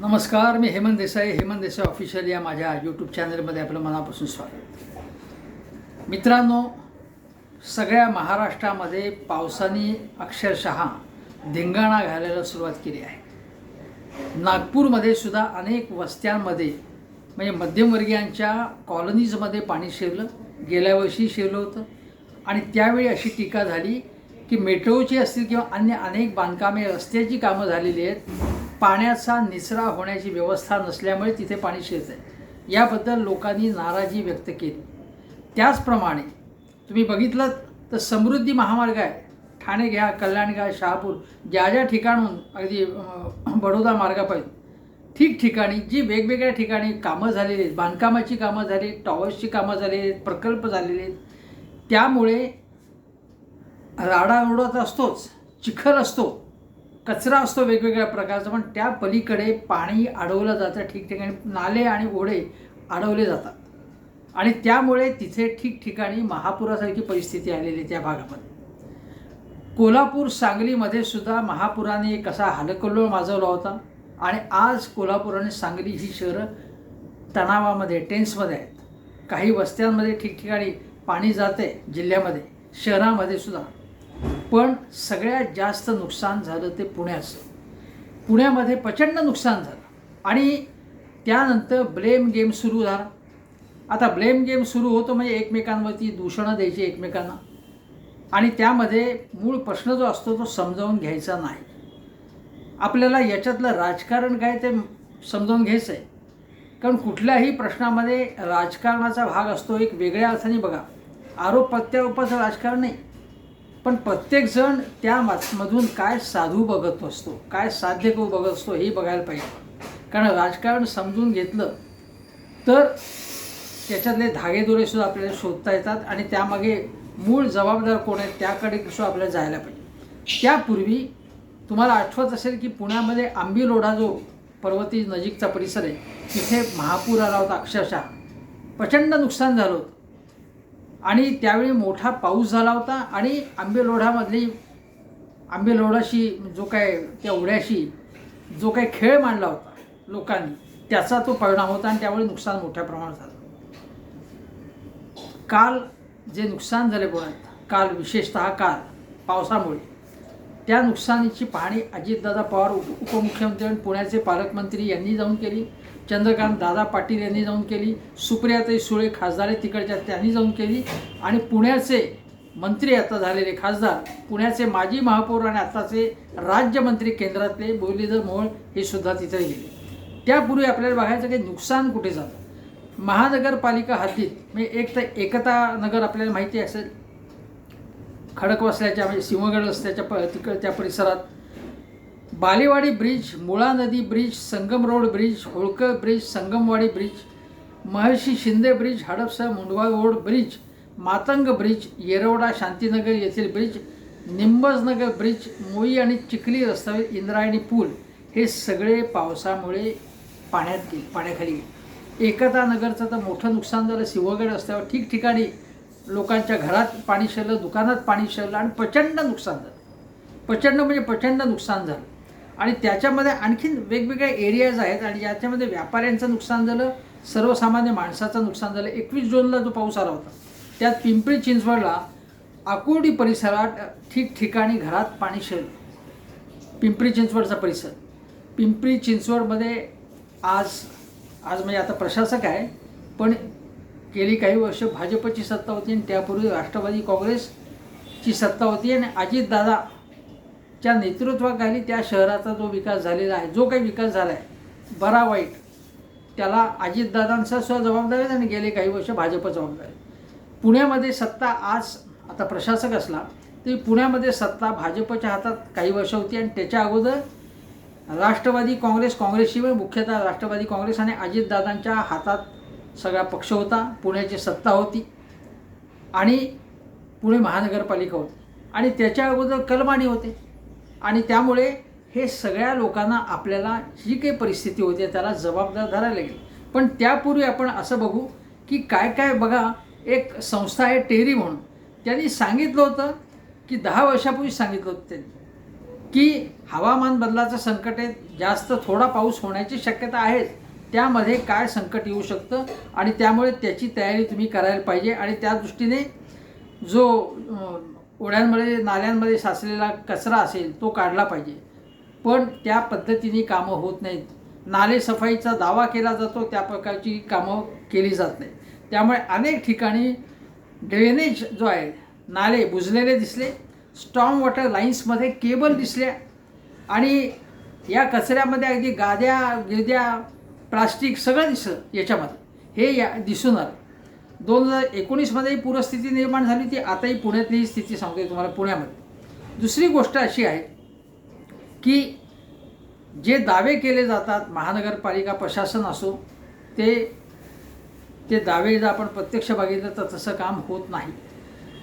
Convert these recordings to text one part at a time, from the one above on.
नमस्कार मी हेमंत देसाई हेमंत देसाई ऑफिशियल या माझ्या यूट्यूब चॅनलमध्ये आपलं मनापासून स्वागत. मित्रांनो सगळ्या महाराष्ट्रामध्ये पावसाने अक्षरशः धिंगाणा घालायला सुरुवात केली आहे. नागपूरमध्ये सुद्धा अनेक वस्त्यांमध्ये म्हणजे मध्यमवर्गीयांच्या कॉलनीजमध्ये पाणी शिरलं गेल्या वर्षी शिरलं होतं. आणि त्यावेळी अशी टीका झाली की मेट्रोची असतील किंवा अन्य अनेक बांधकामे रस्त्याची कामं झालेली आहेत. पाण्याचा निचरा होण्याची व्यवस्था नसल्यामुळे तिथे पाणी शिरत आहे याबद्दल लोकांनी नाराजी व्यक्त केली. त्याचप्रमाणे तुम्ही बघितलं तर समृद्धी महामार्ग आहे. ठाणे घ्या कल्याण घ्या शहापूर ज्या ज्या ठिकाणून अगदी बडोदा मार्गापासून ठिकठिकाणी जी वेगवेगळ्या ठिकाणी कामं झालेली आहेत बांधकामाची कामं झाली टॉवर्सची कामं झालेली आहेत प्रकल्प झालेले आहेत त्यामुळे राडा उडत असतोच चिखल असतो. कचरा असतो वेगवेगळ्या प्रकारचा पण त्या पलीकडे पाणी अडवलं जातं ठिकठिकाणी नाले आणि ओढे अडवले जातात. आणि त्यामुळे तिथे ठिकठिकाणी महापुरासारखी परिस्थिती आलेली आहे त्या भागामध्ये. कोल्हापूर सांगलीमध्ये सुद्धा महापुराने कसा हलकल्लोळ माजवला होता. आणि आज कोल्हापूर आणि सांगली ही शहरं तणावामध्ये टेन्समध्ये आहेत. काही वस्त्यांमध्ये ठिकठिकाणी पाणी जाते जिल्ह्यामध्ये शहरामध्ये सुद्धा. पण सगळ्यात जास्त नुकसान झालं ते पुण्याचं. पुण्यामध्ये प्रचंड नुकसान झालं. आणि त्यानंतर ब्लेम गेम सुरू झाला. आता ब्लेम गेम सुरू होतो म्हणजे एकमेकांवरती दूषणं द्यायची एकमेकांना. आणि त्यामध्ये मूळ प्रश्न जो असतो तो समजावून घ्यायचा नाही. आपल्याला याच्यातलं राजकारण काय ते समजावून घ्यायचं आहे कारण कुठल्याही प्रश्नामध्ये राजकारणाचा भाग असतो एक वेगळ्या अर्थाने बघा. आरोप प्रत्यारोपाचं राजकारण नाही. पण प्रत्येकजण त्या मधून काय साधू बघत असतो काय साध्य करू बघत असतो हे बघायला पाहिजे. कारण राजकारण समजून घेतलं तर त्याच्यातले धागेदोरेसुद्धा आपल्याला शोधता येतात आणि त्यामागे मूळ जबाबदार कोण आहेत त्याकडे सुद्धा आपल्याला जायला पाहिजे. त्यापूर्वी तुम्हाला आठवत असेल की पुण्यामध्ये आंबी आंबीलोढा जो पर्वती नजीकचा परिसर आहे तिथे महापूर आला होता अक्षरशः. प्रचंड नुकसान झालं होतं. आणि त्यावेळी मोठा पाऊस झाला होता आणि आंबेलोढामधली आंबेलोढाशी जो काय त्या ओढ्याशी जो काही खेळ मांडला होता लोकांनी त्याचा तो परिणाम होता आणि त्यामुळे नुकसान मोठ्या प्रमाणात झालं. काल जे नुकसान झाले पुण्यात काल विशेषतः काल पावसामुळे त्या नुकसानीची पाहणी अजितदादा पवार उप उपमुख्यमंत्री आणि पुण्याचे पालकमंत्री यांनी जाऊन केली. चंद्रकांत दादा पाटील यांनी जाऊन केली सुप्रियाताई सुळे खासदार आहे तिकडच्या त्यांनी जाऊन केली. आणि पुण्याचे मंत्री आता झालेले खासदार पुण्याचे माजी महापौर आणि आताचे राज्यमंत्री केंद्रातले मुरलीधर मोहोळ हे सुद्धा तिथे गेले. त्यापूर्वी आपल्याला बघायचं की नुकसान कुठे झालं? महानगरपालिका हद्दीत म्हणजे एक तर एकता नगर आपल्याला माहिती असेल. खडकवासल्याच्या म्हणजे सिंहगड रस्त्याच्या प तिकड त्या परिसरात बालेवाडी ब्रिज मुळा नदी bridge Sangam road bridge Holkar bridge Sangamwadi bridge Maharshi Shinde bridge Hadapsar Mundhwa road bridge Matang bridge Yerawada Shantinagar येथील ब्रिज निंबजनगर ब्रिज मोई आणि चिखली रस्त्यावर इंद्रायणी पूल हे सगळे पावसामुळे पाण्यात गेले पाण्याखाली गेले. एकता नगरचं तर मोठं नुकसान झालं. सिंहगड रस्त्यावर ठिकठिकाणी लोकांच्या घरात पाणी शिरलं दुकानात पाणी शिरलं आणि प्रचंड नुकसान झालं. प्रचंड म्हणजे प्रचंड नुकसान झालं. आणि त्याच्यामध्ये आणखीन वेगवेगळ्या एरियाज आहेत आणि याच्यामध्ये व्यापाऱ्यांचं नुकसान झालं सर्वसामान्य माणसाचं नुकसान झालं. एकवीस जूनला जो पाऊस आला होता त्यात पिंपरी चिंचवडला आकुर्डी परिसरात ठिकठिकाणी घरात पाणी शिरलं. पिंपरी चिंचवडचा परिसर. पिंपरी चिंचवडमध्ये आज आज म्हणजे आता प्रशासक आहे पण गेली काही वर्ष भाजपची सत्ता होती आणि त्यापूर्वी राष्ट्रवादी काँग्रेसची सत्ता होती आणि ज्या नेतृत्वाखाली त्या शहराचा जो विकास झालेला आहे जो काही विकास झाला आहे बरा वाईट त्याला अजितदादांचा सुद्धा जबाबदारी आहे आणि गेले काही वर्ष भाजप जबाबदारी पुण्यामध्ये सत्ता आज आता प्रशासक असला तरी पुण्यामध्ये सत्ता भाजपच्या हातात काही वर्ष होती आणि त्याच्या अगोदर राष्ट्रवादी काँग्रेस काँग्रेसशिवाय मुख्यतः राष्ट्रवादी काँग्रेस आणि अजितदादांच्या हातात सगळा पक्ष होता पुण्याची सत्ता होती आणि पुणे महानगरपालिका होती. आणि त्याच्या अगोदर कलमाणी होते. आणि त्यामुळे हे सगळ्या लोकांना आपल्याला जी काही परिस्थिती होती त्याला जबाबदार धरायला लागेल पण त्यापूर्वी आपण असं बघू की काय काय बघा एक संस्था आहे टेरी म्हणून. त्यांनी सांगितलं होतं की दहा वर्षापूर्वी सांगितलं होतं त्यांनी की हवामान बदलाचं संकट आहे जास्त थोडा पाऊस होण्याची शक्यता आहे. त्यामध्ये काय संकट येऊ शकतं आणि त्यामुळे त्याची तयारी तुम्ही करायला पाहिजे. आणि त्या दृष्टीने जो ओढ्यांमध्ये नाल्यांमध्ये साचलेला कचरा असेल तो काढला पाहिजे. पण त्या पद्धतीने कामं होत नाहीत. नाले सफाईचा दावा केला जातो त्या प्रकारची कामं केली जात नाही त्यामुळे अनेक ठिकाणी ड्रेनेज जो आहे नाले बुजलेले दिसले स्ट्रॉंग वॉटर लाईन्समध्ये केबल दिसल्या आणि या कचऱ्यामध्ये अगदी गाद्या गिरद्या प्लास्टिक सगळं दिसलं याच्यामध्ये. हे या दिसून आलं. दोन हजार एकोणीसमध्येही पूरस्थिती निर्माण झाली ती आताही पुण्यातली ही स्थिती सांगते तुम्हाला पुण्यामध्ये. दुसरी गोष्ट अशी आहे की जे दावे केले जातात महानगरपालिका प्रशासन असो ते ते दावे जर आपण प्रत्यक्ष बघितलं तर तसं काम होत नाही.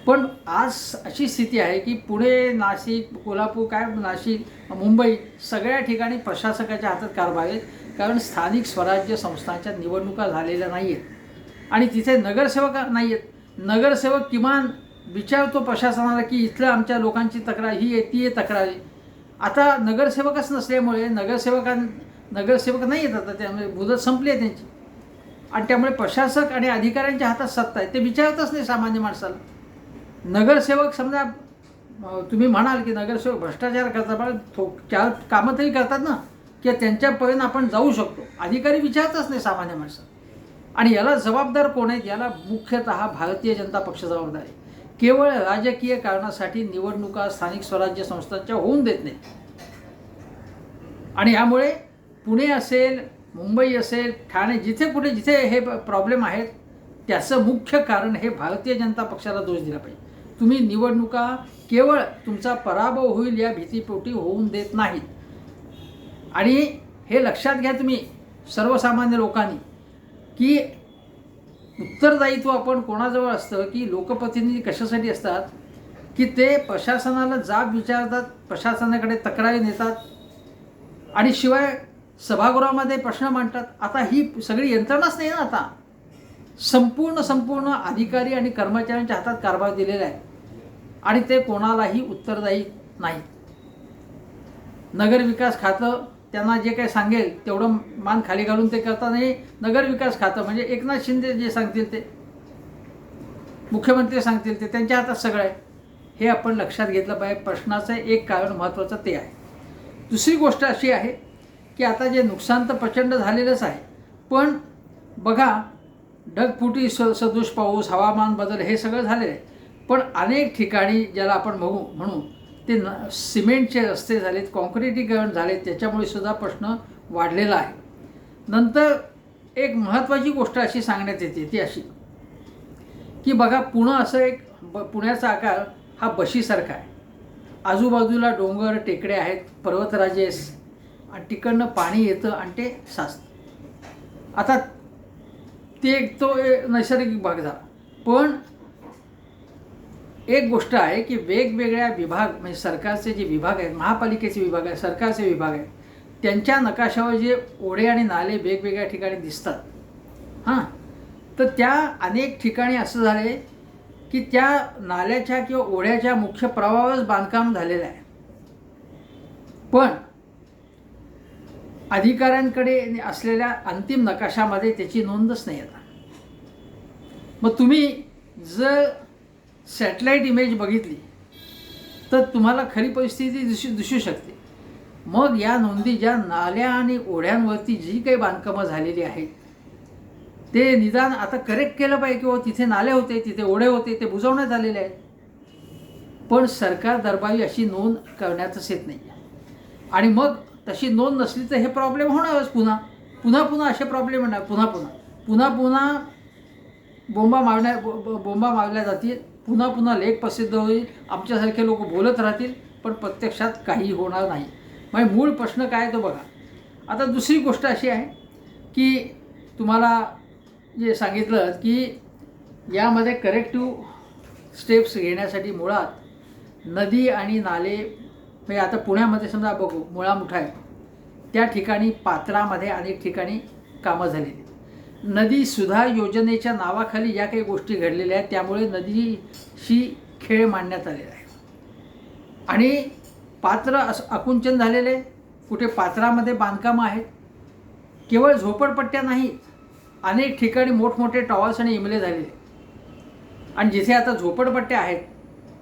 पण आज अशी स्थिती आहे की पुणे नाशिक कोल्हापूर काय नाशिक मुंबई सगळ्या ठिकाणी प्रशासकाच्या हातात कारभार आहेत. कारण स्थानिक स्वराज्य संस्थांच्या निवडणुका झालेल्या नाही आहेत आणि तिथे नगरसेवक नाही आहेत नगरसेवक किमान विचारतो प्रशासनाला की इथलं आमच्या लोकांची तक्रार ही आहे ती आहे तक्रार. आहे आता नगरसेवकच नसल्यामुळे नगरसेवकां नगरसेवक नाही येत आता त्यामुळे मुदत संपली आहे त्यांची. आणि त्यामुळे प्रशासक आणि अधिकाऱ्यांच्या हातात सत्ता आहे. ते विचारतच नाही सामान्य माणसाला. नगरसेवक समजा तुम्ही म्हणाल की नगरसेवक भ्रष्टाचार करतात पण थो चार कामं तरी करतात ना की त्यांच्यापर्यंत आपण जाऊ शकतो. अधिकारी विचारतच नाही सामान्य माणसाला. आणि याला जबाबदार कोण आहेत? याला मुख्यतः भारतीय जनता पक्ष जबाबदार आहे. केवळ राजकीय कारणासाठी निवडणुका स्थानिक स्वराज्य संस्थांच्या होऊन देत नाही आणि यामुळे पुणे असेल मुंबई असेल ठाणे जिथे कुठे जिथे हे प्रॉब्लेम आहेत त्याचं मुख्य कारण हे भारतीय जनता पक्षाला दोष दिला पाहिजे. तुम्ही निवडणुका केवळ तुमचा पराभव होईल या भीतीपोटी होऊन देत नाहीत. आणि हे लक्षात घ्या तुम्ही सर्वसामान्य लोकांनी. की उत्तरदायित्व आपण कोणाजवळ असतं की लोकप्रतिनिधी कशासाठी असतात की ते प्रशासनाला जाब विचारतात प्रशासनाकडे तक्रारी नेतात आणि शिवाय सभागृहामध्ये प्रश्न मांडतात. आता ही सगळी यंत्रणाच नाही ना आता. संपूर्ण संपूर्ण अधिकारी आणि कर्मचाऱ्यांच्या हातात कारभार दिलेला आहे. आणि ते कोणालाही उत्तरदायी नाही. नगरविकास खातं त्यांना जे काही सांगेल तेवढं मान खाली घालून ते करता नाही. नगरविकास खातं म्हणजे एकनाथ शिंदे जे सांगतील ते मुख्यमंत्री सांगतील ते त्यांच्या हातात सगळं आहे. हे आपण लक्षात घेतलं पाहिजे. प्रश्नाचं एक कारण महत्त्वाचं ते आहे. दुसरी गोष्ट अशी आहे की आता जे नुकसान तर प्रचंड झालेलंच आहे. पण बघा ढगफुटी स सदोष पाऊस हवामान बदल हे सगळं झालेलं आहे. पण अनेक ठिकाणी ज्याला आपण बघू म्हणू ते न सिमेंटचे रस्ते झालेत कॉन्क्रिटीकरण झाले त्याच्यामुळे सुद्धा प्रश्न वाढलेला आहे. नंतर एक महत्त्वाची गोष्ट अशी सांगण्यात येते ती अशी. की बघा पुणं असं एक ब पुण्याचा आकार हा बशीसारखा आहे. आजूबाजूला डोंगर टेकडे आहेत पर्वतराजेस आणि तिकडनं पाणी येतं आणि ते साचतं. आता ते एक तो नैसर्गिक भाग झाला. पण एक गोष्ट आहे की वेगवेगळ्या विभाग म्हणजे सरकारचे जे विभाग आहेत महापालिकेचे विभाग आहेत सरकारचे विभाग आहेत त्यांच्या नकाशावर जे ओढे आणि नाले वेगवेगळ्या ठिकाणी दिसतात. हां. तर त्या अनेक ठिकाणी असं झालं आहे की त्या नाल्याच्या किंवा ओढ्याच्या मुख्य प्रवाहावरच बांधकाम झालेलं आहे. पण अधिकाऱ्यांकडे असलेल्या अंतिम नकाशामध्ये त्याची नोंदच नाही आता. मग तुम्ही जर सॅटेलाईट इमेज बघितली तर तुम्हाला खरी परिस्थिती दिसू दिसू शकते. मग या नोंदी ज्या नाल्या आणि ओढ्यांवरती जी काही बांधकामं झालेली आहेत ते निदान आता करेक्ट केलं पाहिजे किंवा तिथे नाले होते तिथे ओढे होते ते बुजवण्यात आलेले आहेत. पण सरकार दरबारी अशी नोंद करण्यातच येत नाही. आणि मग तशी नोंद नसली तर हे प्रॉब्लेम होणारच पुन्हा. पुन्हा पुन्हा असे प्रॉब्लेम येणार पुन्हा पुन्हा. पुन्हा पुन्हा बोंबा मारण्या बो- बोंबा मारल्या जातील. पुन्हा पुन्हा लेख प्रसिद्ध होईल. आमच्यासारखे लोक बोलत राहतील पण प्रत्यक्षात काही होणार नाही. म्हणजे मूळ प्रश्न काय आहे तो बघा. आता दुसरी गोष्ट अशी आहे की तुम्हाला जे सांगितलं की यामध्ये करेक्टिव्ह स्टेप्स घेण्यासाठी मुळात नदी आणि नाले म्हणजे आता पुण्यामध्ये समजा बघू मुळामुठा आहे त्या ठिकाणी पात्रामध्ये अनेक ठिकाणी कामं झाली. नदी सुधा योजनेच्या नावाखाली ज्या काही गोष्टी घडलेल्या आहेत त्यामुळे नदीशी खेळ मांडण्यात आलेला आहे. आणि पात्र अस आकुंचन झालेले आहे. कुठे पात्रामध्ये बांधकामं आहेत. केवळ झोपडपट्ट्या नाहीत अनेक ठिकाणी मोठमोठे टॉवर्स आणि इमले झालेले आणि जिथे आता झोपडपट्ट्या आहेत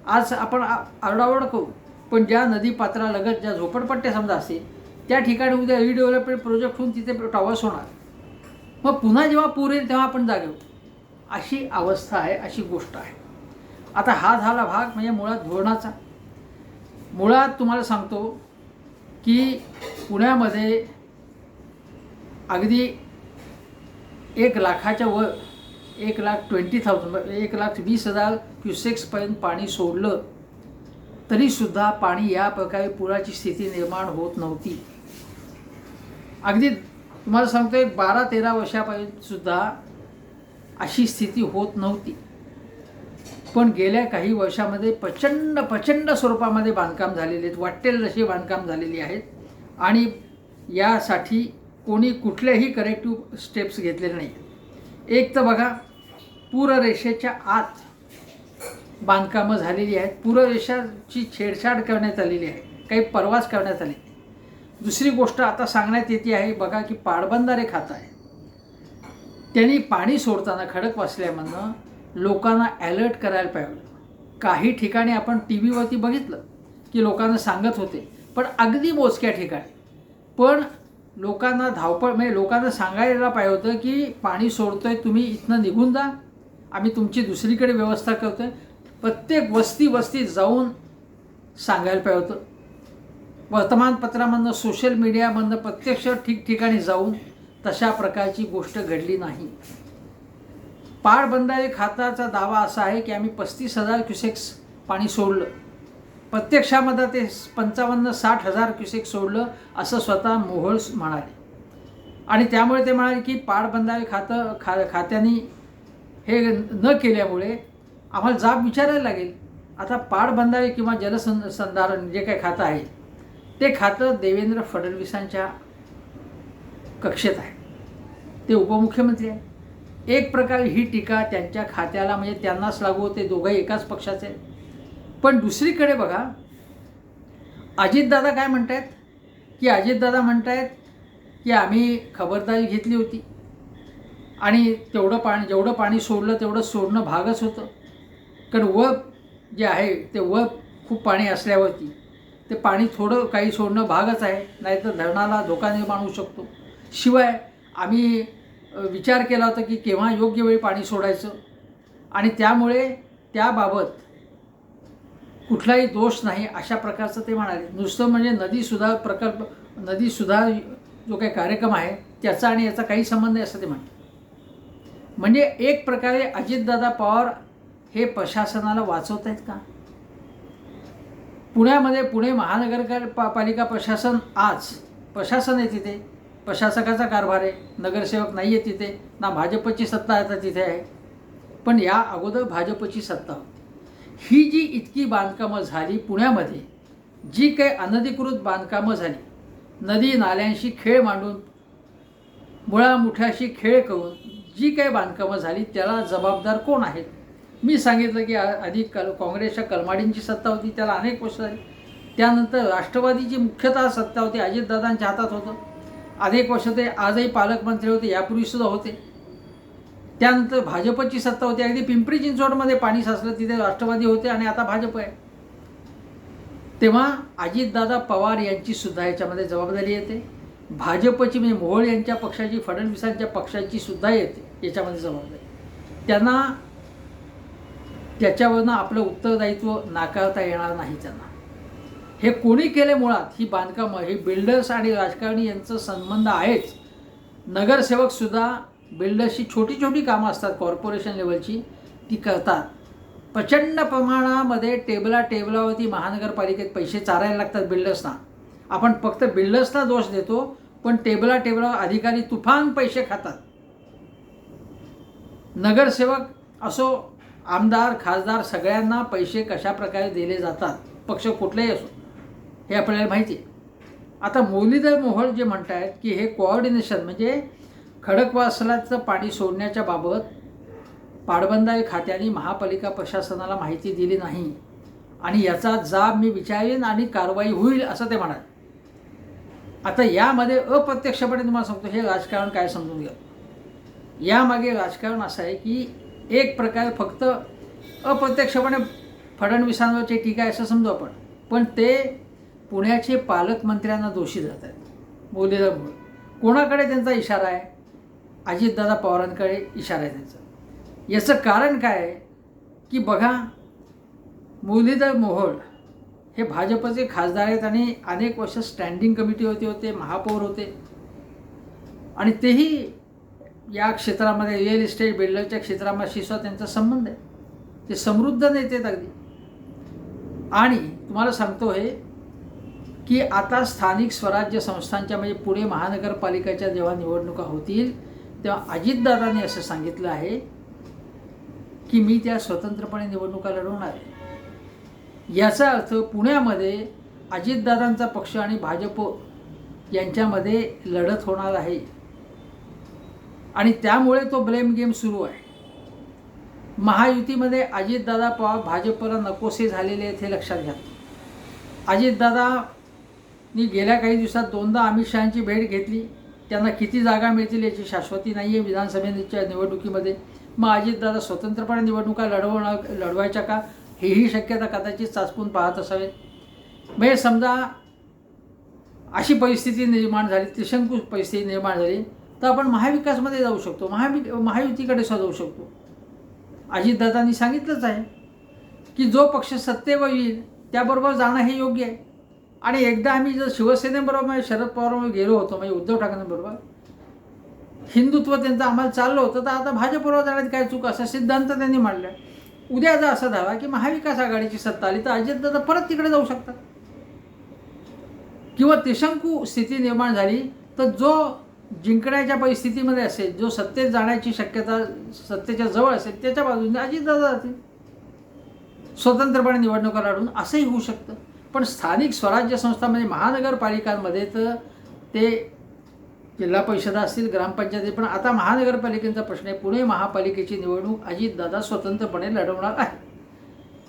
आज आपण आरडाओरड करू पण ज्या नदी पात्रालगत ज्या झोपडपट्ट्या समजा असतील त्या ठिकाणी उद्या रिडेव्हलपमेंट प्रोजेक्ट होऊन तिथे टॉवर्स होणार. मग पुन्हा जेव्हा पूर येईल तेव्हा आपण जागे होतो अशी अवस्था आहे अशी गोष्ट आहे. आता हा झाला भाग म्हणजे मुळात धोरणाचा. मुळात तुम्हाला सांगतो की पुण्यामध्ये अगदी एक लाखाच्या वर एक लाख ट्वेंटी थाउजंड एक लाख वीस हजार क्युसेक्सपर्यंत पाणी सोडलं तरीसुद्धा पाणी या प्रकारे पुराची स्थिती निर्माण होत नव्हती. अगदी तुम्हाला सांगतो एक बारा तेरा वर्षापर्यंत सुद्धा अशी स्थिती होत नव्हती. पण गेल्या काही वर्षामध्ये प्रचंड प्रचंड स्वरूपामध्ये बांधकाम झालेले आहेत वाटेल जशी बांधकाम झालेली आहेत. आणि यासाठी कोणी कुठल्याही करेक्टिव्ह स्टेप्स घेतलेले नाही एक तर बघा पूररेषेच्या आत बांधकामं झालेली आहेत. पूररेषाची छेडछाड करण्यात आलेली आहे. काही परवास करण्यात आले. दुसरी गोष्ट आता सांगण्यात येते आहे बघा की पाडबंधारे खातं आहे. त्यांनी पाणी सोडताना खडक वाचल्यामधनं लोकांना अलर्ट करायला पाहिजे काही ठिकाणी आपण टी व्हीवरती बघितलं की लोकांना सांगत होते पण अगदी मोजक्या ठिकाणी. पण लोकांना धावपळ म्हणजे लोकांना सांगायला पाहिजे होतं की पाणी सोडतोय तुम्ही इथनं निघून जा. आम्ही तुमची दुसरीकडे व्यवस्था करतोय. प्रत्येक वस्ती वस्तीत जाऊन सांगायला पाहिजे होतं. वर्तमानपत्रामधनं सोशल मीडियामधनं प्रत्यक्ष ठिकठिकाणी जाऊन तशा प्रकारची गोष्ट घडली नाही. पाटबंधारे खात्याचा दावा असा आहे की आम्ही पस्तीस हजार क्युसेक्स पाणी सोडलं. प्रत्यक्षामध्ये ते पंचावन्न साठ हजार क्युसेक सोडलं असं स्वतः मोहोळ म्हणाले. आणि त्यामुळे ते म्हणाले की पाटबंधारे खातं खा खात्याने हे न केल्यामुळे आम्हाला जाब विचारायला लागेल. आता पाटबंधारे किंवा जलसं संधारण जे काही खातं आहे ते खातं देवेंद्र फडणवीसांच्या कक्षेत आहे. ते उपमुख्यमंत्री आहे. एक प्रकारे ही टीका त्यांच्या खात्याला म्हणजे त्यांनाच लागू होते दोघंही एकाच पक्षाचे. पण दुसरीकडे बघा अजितदादा काय म्हणत आहेत की अजितदादा म्हणत आहेत की आम्ही खबरदारी घेतली होती. आणि तेवढं पाणी जेवढं पाणी सोडलं तेवढं सोडणं भागच होतं. कारण वर जे आहे ते वर खूप पाणी असल्यावरती. ते पाणी थोडं काही सोडणं भागच आहे नाहीतर धरणाला धोका निर्माण होऊ शकतो. शिवाय आम्ही विचार केला होता की केव्हा योग्य वेळी पाणी सोडायचं? आणि त्यामुळे त्याबाबत कुठलाही दोष नाही अशा प्रकारचं ते म्हणाले. नुसतं म्हणजे नदी सुधार प्रकल्प नदी सुधार जो काही कार्यक्रम आहे त्याचा आणि याचा काही संबंध नाही असं ते म्हणतात म्हणजे एक प्रकारे अजितदादा पवार हे प्रशासनाला वाचवत आहेत का? पुण्यामध्ये पुणे महानगर पा पालिका प्रशासन आज प्रशासन आहे तिथे. प्रशासकाचा कारभार आहे. नगरसेवक नाही आहे तिथे. ना भाजपची सत्ता आता तिथे आहे. पण या अगोदर भाजपची सत्ता होती. ही जी इतकी बांधकामं झाली पुण्यामध्ये जी काही अनधिकृत बांधकामं झाली नदी नाल्यांशी खेळ मांडून मुळामुठ्याशी खेळ करून जी काही बांधकामं झाली त्याला जबाबदार कोण आहेत? मी सांगितलं की आधी कल काँग्रेसच्या कलमाडींची सत्ता होती त्याला अनेक वर्ष झाली. त्यानंतर राष्ट्रवादीची मुख्यतः सत्ता होती अजितदादांच्या हातात होतं. अनेक वर्ष ते आजही पालकमंत्री होते यापूर्वीसुद्धा होते. त्यानंतर भाजपची सत्ता होती अगदी पिंपरी चिंचवडमध्ये पाणी साचलं तिथे राष्ट्रवादी होते आणि आता भाजप आहे. तेव्हा अजितदादा पवार यांची सुद्धा याच्यामध्ये जबाबदारी येते. भाजपची म्हणजे मोहोळ यांच्या पक्षाची फडणवीसांच्या पक्षाची सुद्धा येते याच्यामध्ये जबाबदारी. त्यांना त्याच्यावरनं आपलं उत्तरदायित्व नाकारता येणार नाही त्यांना. हे कोणी केले मुळात? ही बांधकामं हे बिल्डर्स आणि राजकारणी यांचं संबंध आहेच. नगरसेवकसुद्धा बिल्डर्सची छोटी छोटी कामं असतात कॉर्पोरेशन लेवलची ती करतात. प्रचंड प्रमाणामध्ये टेबला टेबलावरती महानगरपालिकेत पैसे चारायला लागतात बिल्डर्सना आपण फक्त बिल्डर्सना दोष देतो पण टेबला टेबलावर अधिकारी तुफान पैसे खातात. नगरसेवक असो आमदार खासदार सगळ्यांना पैसे कशा प्रकारे दिले जातात पक्ष कुठलाही असो हे आपल्याला माहिती आहे. आता मुरलीधर मोहोळ जे म्हणत आहेत की हे कोऑर्डिनेशन म्हणजे खडकवासलाचं पाणी सोडण्याच्या बाबत पाटबंधारे खात्याने महापालिका प्रशासनाला माहिती दिली नाही आणि याचा जाब मी विचारेन आणि कारवाई होईल असं ते म्हणाल आता यामध्ये अप्रत्यक्षपणे तुम्हाला सांगतो हे राजकारण काय समजून घ्या. यामागे राजकारण असं आहे की एक प्रकारे फक्त अप्रत्यक्षपणे फडणवीसांवरची टीका आहे असं समजू आपण. पण ते पुण्याचे पालकमंत्र्यांना दोषी जात आहेत. मुरलीधरमुळे कोणाकडे त्यांचा इशारा आहे? अजितदादा पवारांकडे इशारा आहे त्यांचा. याचं कारण काय आहे? की बघा मुरलीधर मोहोळ हे भाजपचे खासदार आहेत आणि अनेक वर्ष स्टँडिंग कमिटी होते होते महापौर होते. आणि तेही या क्षेत्रामध्ये रिअल इस्टेट बिल्डरच्या क्षेत्रामध्ये सुद्धा त्यांचा संबंध आहे. ते समृद्ध नेते आहेत अगदी. आणि तुम्हाला सांगतो हे की आता स्थानिक स्वराज्य संस्थांच्या म्हणजे पुणे महानगरपालिकेच्या जेव्हा निवडणुका होतील तेव्हा अजितदादांनी असं सांगितलं आहे की मी त्या स्वतंत्रपणे निवडणुका लढवणार आहे. याचा अर्थ पुण्यामध्ये अजितदादांचा पक्ष आणि भाजप यांच्यामध्ये लढत होणार आहे. आणि त्यामुळे तो ब्लेम गेम सुरू आहे. महायुतीमध्ये अजितदादा पवार भाजपला नकोसे झालेले आहेत हे लक्षात घ्या. अजितदादानी गेल्या काही दिवसात दोनदा अमित शहाची भेट घेतली. त्यांना किती जागा मिळतील याची शाश्वती नाही आहे विधानसभेच्या निवडणुकीमध्ये. मग अजितदादा स्वतंत्रपणे निवडणुका लढवणार लढवायच्या का? हेही शक्यता कदाचित चाचपून पाहत असावे म्हणजे समजा अशी परिस्थिती निर्माण झाली त्रिशंकू परिस्थिती निर्माण झाली. तर आपण महाविकासमध्ये जाऊ शकतो महावि महायुतीकडे सुद्धा जाऊ शकतो. अजितदादांनी सांगितलंच आहे की जो पक्ष सत्तेवर येईल त्याबरोबर जाणं हे योग्य आहे. आणि एकदा आम्ही जर शिवसेनेबरोबर म्हणजे शरद पवारबरोबर गेलो होतो म्हणजे उद्धव ठाकरेंबरोबर हिंदुत्व त्यांचं आम्हाला चाललं होतं तर आता भाजपबरोबर जाण्यात काय चूक असा सिद्धांत त्यांनी मांडला. उद्या जर असं धावा की महाविकास आघाडीची सत्ता आली तर अजितदादा परत तिकडे जाऊ शकतात. किंवा त्रिशंकू स्थिती निर्माण झाली तर जो जिंकण्याच्या परिस्थितीमध्ये असेल जो सत्तेत जाण्याची शक्यता सत्तेच्या जवळ असेल त्याच्या बाजूने अजितदादा जातील. स्वतंत्रपणे निवडणुका लढून असंही होऊ शकतं. पण स्थानिक स्वराज्य संस्था म्हणजे महानगरपालिकांमध्ये तर ते जिल्हा परिषदा असतील ग्रामपंचायती पण आता महानगरपालिकेचा प्रश्न आहे पुणे महापालिकेची निवडणूक अजितदादा स्वतंत्रपणे लढवणार आहे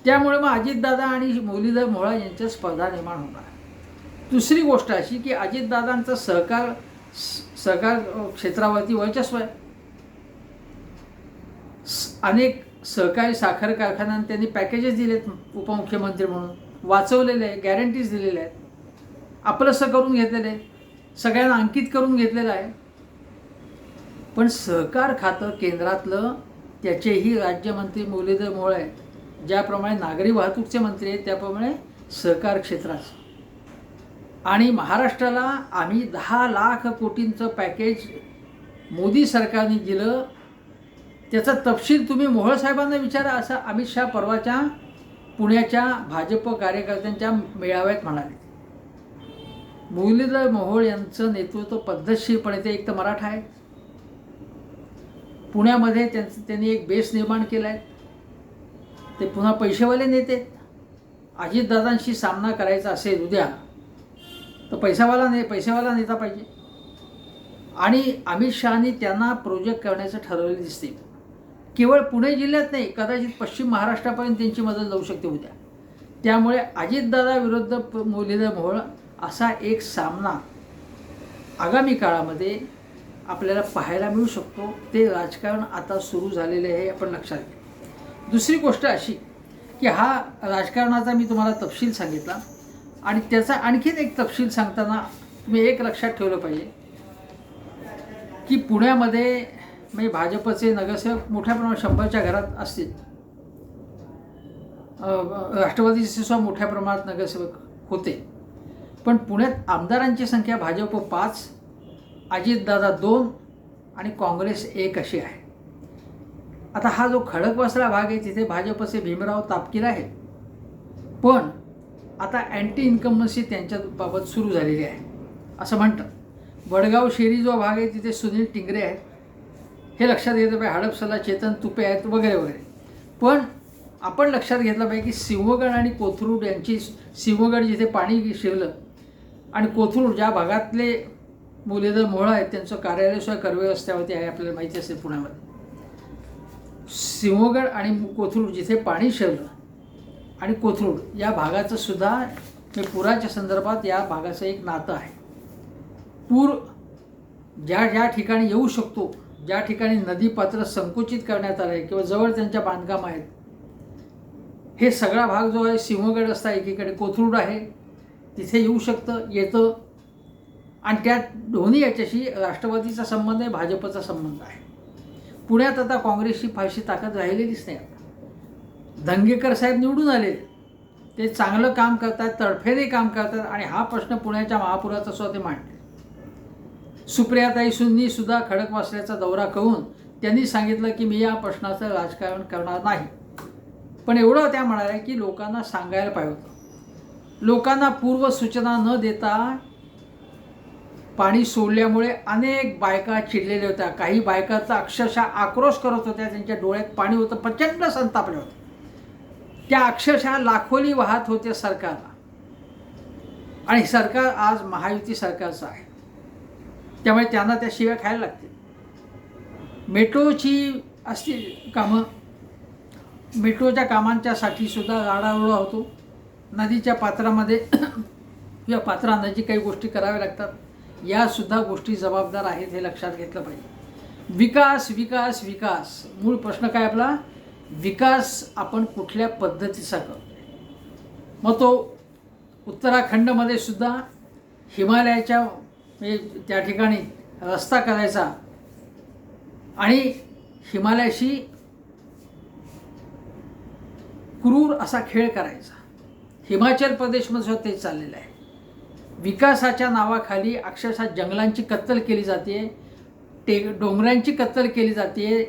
त्यामुळे मग अजितदादा आणि मुरलीधर मोहळा यांच्यात स्पर्धा निर्माण होणार दुसरी गोष्ट अशी की अजितदादांचा सहकार सहकार क्षेत्रावरती वर्चस्व आहे अनेक सहकारी साखर कारखान्यांना त्यांनी पॅकेजेस दिलेत उपमुख्यमंत्री म्हणून. वाचवलेले आहे गॅरंटीज दिलेल्या आहेत. आपलंसं करून घेतलेलं आहे सगळ्यांना अंकित करून घेतलेलं आहे. पण सहकार खातं केंद्रातलं त्याचेही राज्यमंत्री मुरलीधर मोळ आहेत. ज्याप्रमाणे नागरी वाहतूकचे मंत्री आहेत त्याप्रमाणे सहकार क्षेत्राचं. आणि महाराष्ट्राला आम्ही दहा लाख कोटींचं पॅकेज मोदी सरकारने दिलं. त्याचा तपशील तुम्ही मोहोळ साहेबांना विचारा असं अमित शहा परवाच्या पुण्याच्या भाजप कार्यकर्त्यांच्या मेळाव्यात म्हणाले. मुरलीधर मोहोळ यांचं नेतृत्व पद्धतशीरपणे ते एक तर मराठा आहे पुण्यामध्ये त्यांचं त्यांनी एक बेस निर्माण केला आहे ते पुन्हा पैसेवाले नेते अजितदादांशी सामना करायचा असेल उद्या तर पैसावाला ने पैसेवाला नेता पाहिजे. आणि अमित शहानी त्यांना प्रोजेक्ट करण्याचं ठरवले दिसते केवळ पुणे जिल्ह्यात नाही कदाचित पश्चिम महाराष्ट्रापर्यंत त्यांची मदत जाऊ शकते उद्या. त्यामुळे अजितदादा विरुद्ध मुलीदा मोहोळ असा एक सामना आगामी काळामध्ये आपल्याला पाहायला मिळू शकतो. ते राजकारण आता सुरू झालेले आहे आपण लक्षात घ्या. दुसरी गोष्ट अशी की हा राजकारणाचा मी तुम्हाला तपशील सांगितला. आणि त्याचा आणखीन एक तपशील सांगताना तुम्ही एक लक्षात ठेवलं पाहिजे. की पुण्यामध्ये म्हणजे भाजपचे नगरसेवक मोठ्या प्रमाणात शंभरच्या घरात असतील. राष्ट्रवादीचे सुद्धा मोठ्या प्रमाणात नगरसेवक होते. पण पुण्यात आमदारांची संख्या भाजप पाच अजितदादा दोन आणि काँग्रेस एक अशी आहे. आता हा जो खडकवासला भाग आहे तिथे भाजपचे भीमराव तापकीर आहे पण आता अँटी इन्कमन्सी त्यांच्या बाबत सुरू झालेली आहे. असं म्हणतात. वडगाव शेरी जो भाग आहे तिथे सुनील टिंगरे आहेत. हे लक्षात घेतलं पाहिजे. हडपसला चेतन तुपे आहेत वगैरे वगैरे. पण आपण लक्षात घेतलं पाहिजे की सिंहगड आणि कोथरूड यांची सिंहगड जिथे पाणी शिरलं आणि कोथरूड ज्या भागातले मुरलीधर मोहळा आहेत त्यांचं कार्यालय सुद्धा कर्वे रस्त्यावरती आहे आपल्याला माहिती असेल पुण्यामध्ये. सिंहगड आणि कोथरूड जिथे पाणी शिरलं आणि कोथरूड या भागाचं सुद्धा मी पुराच्या संदर्भात या भागाचं एक नातं आहे. पूर ज्या ज्या ठिकाणी येऊ शकतो ज्या ठिकाणी नदीपात्र संकुचित करण्यात आलं आहे किंवा जवळ त्यांच्या बांधकाम आहेत हे सगळा भाग जो आहे सिंहगड असता एकीकडे कोथरूड आहे. तिथे येऊ शकतं येतं. आणि त्या दोन्ही याच्याशी राष्ट्रवादीचा संबंध आहे भाजपचा संबंध आहे. पुण्यात आता काँग्रेसची फारशी ताकद राहिलेलीच नाही दंगेकर साहेब निवडून आले. ते चांगलं काम करतात तडफेने काम करतात आणि हा प्रश्न पुण्याच्या महापुराचा सुद्धा ते मांडले. सुप्रियाताई सुन्नी सुद्धा खडकवासल्याचा दौरा करून त्यांनी सांगितलं की मी या प्रश्नाचं राजकारण करणार नाही. पण एवढं त्या म्हणाल्या की लोकांना सांगायला पाहिजे होतं. लोकांना पूर्व सूचना न देता पाणी सोडल्यामुळे अनेक बायका चिडलेल्या होत्या. काही बायकाचा अक्षरशः आक्रोश करत होत्या. त्यांच्या डोळ्यात पाणी होतं. प्रचंड संतापले होते. त्या अक्षरशः लाखोली वाहत होत्या सरकारला. आणि सरकार आज महायुती सरकारचं आहे. त्यामुळे त्यांना त्या शिव्या खायला लागतील. मेट्रोची असतील कामं मेट्रोच्या कामांच्यासाठी सुद्धा राडारोडा होतो. नदीच्या पात्रामध्ये किंवा पात्रांना जी काही गोष्टी कराव्या लागतात. यासुद्धा गोष्टी जबाबदार आहेत हे लक्षात घेतलं पाहिजे. विकास विकास विकास. मूळ प्रश्न काय आपला? विकास आपण कुठल्या पद्धतीचा करतो मग तो उत्तराखंडमध्ये सुद्धा हिमालयाच्या म्हणजे त्या ठिकाणी रस्ता करायचा आणि हिमालयाशी क्रूर असा खेळ करायचा. हिमाचल प्रदेशमध्ये सुद्धा तेच चाललेलं आहे. विकासाच्या नावाखाली अक्षरशः जंगलांची कत्तल केली जाते टे डोंगरांची कत्तल केली जाते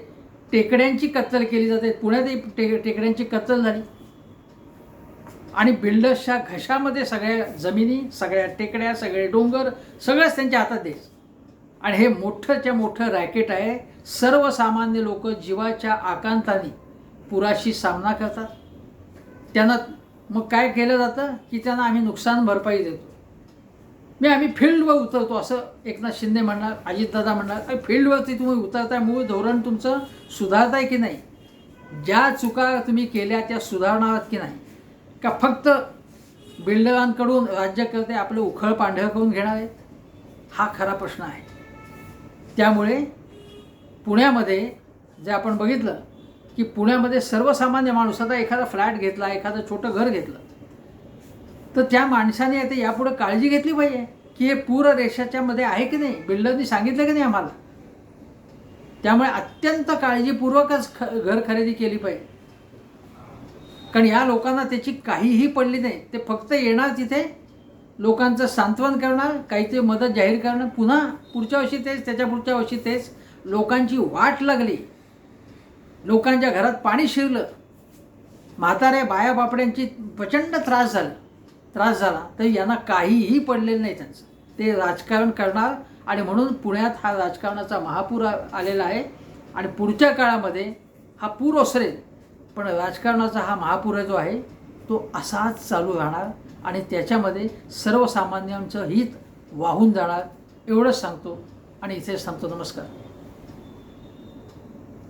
टेकड्यांची कत्तल केली जाते. पुण्यातही टे टेकड्यांची कत्तल झाली. आणि बिल्डर्सच्या घशामध्ये सगळ्या जमिनी सगळ्या टेकड्या सगळे डोंगर सगळंच त्यांच्या हातात द्यायचं आणि हे मोठंच्या मोठं रॅकेट आहे. सर्वसामान्य लोक जीवाच्या आकांताने पुराशी सामना करतात. त्यांना मग काय केलं जातं? की त्यांना आम्ही नुकसान भरपाई देतो. मी आम्ही फील्डवर उतरतो असं एकनाथ शिंदे म्हणणार अजितदादा म्हणणार अरे फील्डवरती तुम्ही उतरताय मूळ धोरण तुमचं सुधारताय की नाही? ज्या चुका तुम्ही केल्या त्या सुधारणार की नाही? का फक्त बिल्डरांकडून राज्यकर्ते आपलं उखळ पांढरं करून घेणार आहेत? हा खरा प्रश्न आहे. त्यामुळे पुण्यामध्ये जे आपण बघितलं की पुण्यामध्ये सर्वसामान्य माणूस आता एखादा फ्लॅट घेतला एखादं छोटं घर घेतलं तर त्या माणसाने आता यापुढे काळजी घेतली पाहिजे की हे पूर रेषाच्या मध्ये आहे की नाही? बिल्डरनी सांगितलं की नाही आम्हाला? त्यामुळे अत्यंत काळजीपूर्वकच ख घर खरेदी केली पाहिजे. कारण या लोकांना त्याची काहीही पडली नाही. ते फक्त येणार तिथे लोकांचं सांत्वन करणार काहीतरी मदत जाहीर करणार. पुन्हा पुढच्या वर्षी तेच त्याच्या पुढच्या वर्षी तेच. लोकांची वाट लागली. लोकांच्या घरात पाणी शिरलं. म्हाताऱ्या बाया बापड्यांची प्रचंड त्रास झाला. त्रास झाला तर यांना काहीही पडलेलं नाही त्यांचं. ते राजकारण करणार आणि म्हणून पुण्यात हा राजकारणाचा महापूर आलेला आहे आणि पुढच्या काळामध्ये हा पूर ओसरेल. पण राजकारणाचा हा महापूर जो आहे तो असाच चालू राहणार आणि त्याच्यामध्ये सर्वसामान्यांचं हित वाहून जाणार एवढंच सांगतो आणि इथेच सांगतो नमस्कार.